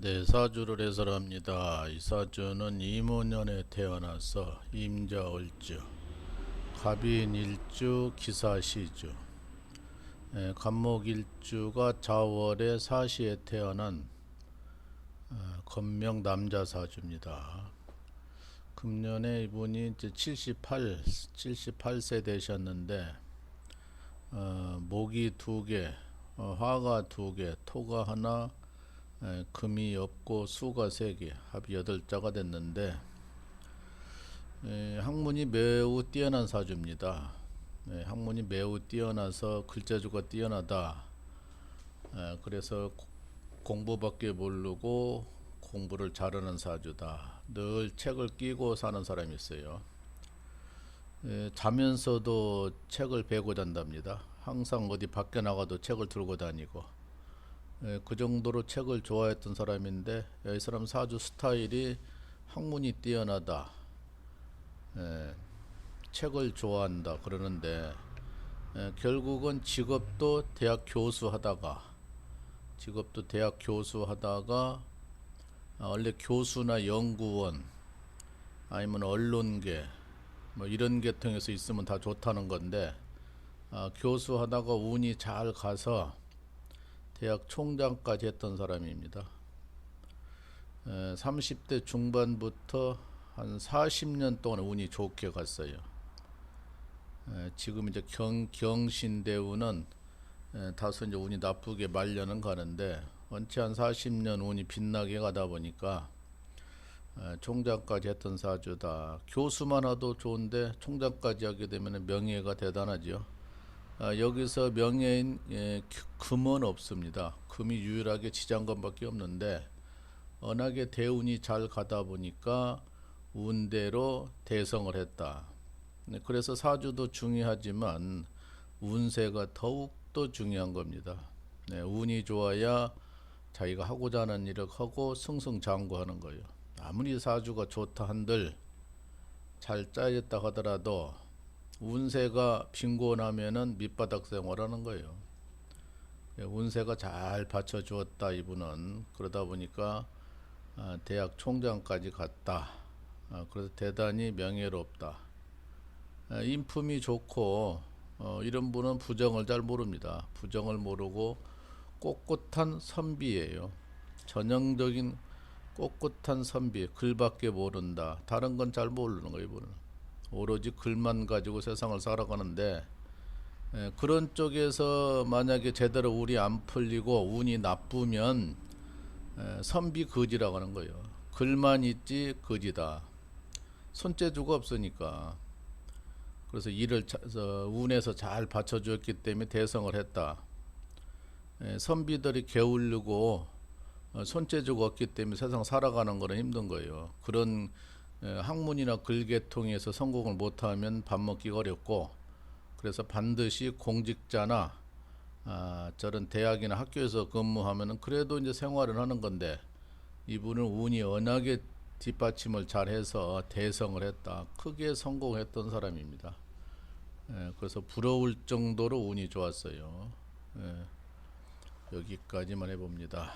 네, 사주를 해설합니다. 이 사주는 이모년에 태어나서 임자월주, 갑인일주, 기사시주, 예, 간목일주가 자월에 사시에 태어난 어, 건명 남자 사주입니다. 금년에 이분이 이제 78, 78세 되셨는데 어, 목이 두 개, 어, 화가 두 개, 토가 하나, 에, 금이 없고 수가 세 개, 합이 여덟 자가 됐는데 에, 학문이 매우 뛰어난 사주입니다. 에, 학문이 매우 뛰어나서 글자주가 뛰어나다. 에, 그래서 고- 공부밖에 모르고 공부를 잘하는 사주다. 늘 책을 끼고 사는 사람이 있어요. 에, 자면서도 책을 베고 잔답니다. 항상 어디 밖에 나가도 책을 들고 다니고 예, 그 정도로 책을 좋아했던 사람인데 예, 이 사람 사주 스타일이 학문이 뛰어나다. 예, 책을 좋아한다 그러는데 예, 결국은 직업도 대학 교수 하다가 직업도 대학 교수 하다가 아, 원래 교수나 연구원 아니면 언론계 뭐 이런 계통에서 있으면 다 좋다는 건데 아, 교수 하다가 운이 잘 가서 대학 총장까지 했던 사람입니다. 에, 30대 중반부터 한 40년 동안 운이 좋게 갔어요. 에, 지금 이제 경, 경신대우는 에, 다소 이제 운이 나쁘게 말려는 가는데 원체 한 40년 운이 빛나게 가다 보니까 에, 총장까지 했던 사주다. 교수만 하도 좋은데 총장까지 하게 되면 명예가 대단하죠. 아, 여기서 명예인 예, 그- 금은 없습니다. 금이 유일하게 지장건밖에 없는데 워낙에 대운이 잘 가다 보니까 운대로 대성을 했다. 네, 그래서 사주도 중요하지만 운세가 더욱더 중요한 겁니다. 네, 운이 좋아야 자기가 하고자 하는 일을 하고 승승장구하는 거예요. 아무리 사주가 좋다 한들 잘 짜였다 하더라도 운세가 빈곤하면은 밑바닥 생활하는 거예요. 예, 운세가 잘 받쳐주었다 이분은 그러다 보니까 아, 대학 총장까지 갔다. 아, 그래서 대단히 명예롭다. 아, 인품이 좋고 어, 이런 분은 부정을 잘 모릅니다. 부정을 모르고 꼿꼿한 선비예요. 전형적인 꼿꼿한 선비, 글밖에 모른다. 다른 건 잘 모르는 거예요, 이분은. 오로지 글만 가지고 세상을 살아가는데 에, 그런 쪽에서 만약에 제대로 운이 안 풀리고 운이 나쁘면 에, 선비 거지라고 하는 거예요. 글만 있지 거지다. 손재주가 없으니까. 그래서 일을 자, 저, 운에서 잘 받쳐주었기 때문에 대성을 했다. 에, 선비들이 게을르고 어, 손재주가 없기 때문에 세상 살아가는 거는 힘든 거예요. 그런 에, 학문이나 글계통에서 성공을 못하면 밥 먹기가 어렵고 그래서 반드시 공직자나 아, 저런 대학이나 학교에서 근무하면은 그래도 이제 생활을 하는 건데 이분은 운이 워낙에 뒷받침을 잘해서 대성을 했다. 크게 성공했던 사람입니다. 에, 그래서 부러울 정도로 운이 좋았어요. 에, 여기까지만 해봅니다.